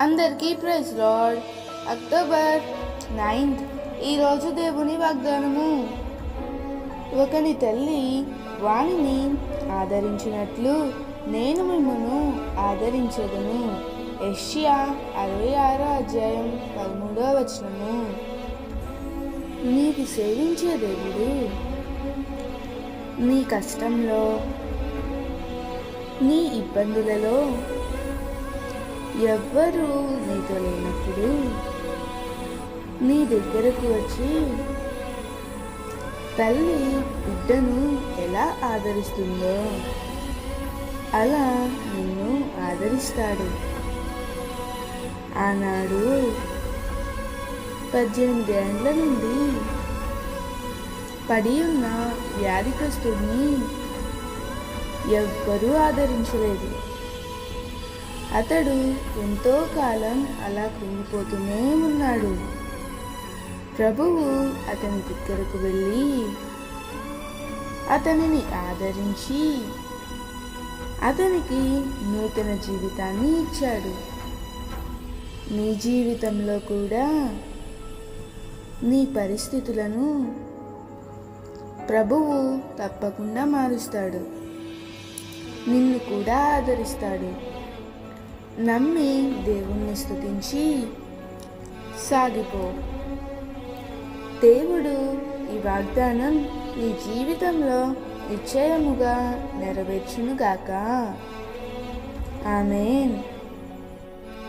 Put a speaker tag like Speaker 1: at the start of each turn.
Speaker 1: అందరికీ praise lord. October ninth ఈరోజు దేవుని వాగ్దానము. ఒకని తల్లి వాణిని ఆదరించినట్లు నేను మిమ్మను ఆదరించదును. ఎషియా అరవై ఆరో అధ్యాయం పదమూడవ వచనము. నీకు సేవించే దేవుడు నీ కష్టంలో నీ ఇబ్బందులలో ఎవ్వరూ నీతో లేనప్పుడు నీ దగ్గరకు వచ్చి తల్లి బిడ్డను ఎలా ఆదరిస్తుందో అలా నిన్ను ఆదరిస్తాడు. ఆనాడు పద్దెనిమిది ఏండ్ల నుండి పడి ఉన్న వ్యాధిగ్రస్తుడిని ఎవ్వరూ ఆదరించలేదు. అతడు ఎంతో కాలం అలా కృంగిపోతూనే ఉన్నాడు. ప్రభువు అతని దగ్గరకు వెళ్ళి అతనిని ఆదరించి అతనికి నూతన జీవితాన్ని ఇచ్చాడు. నీ జీవితంలో కూడా నీ పరిస్థితులను ప్రభువు తప్పకుండా మారుస్తాడు. నిన్ను కూడా ఆదరిస్తాడు. నమ్మి దేవుణ్ణి స్తుతించి సాగిపో. దేవుడు ఈ వాగ్దానం నీ జీవితంలో నిశ్చయముగా నెరవేర్చునుగాక. ఆమెన్.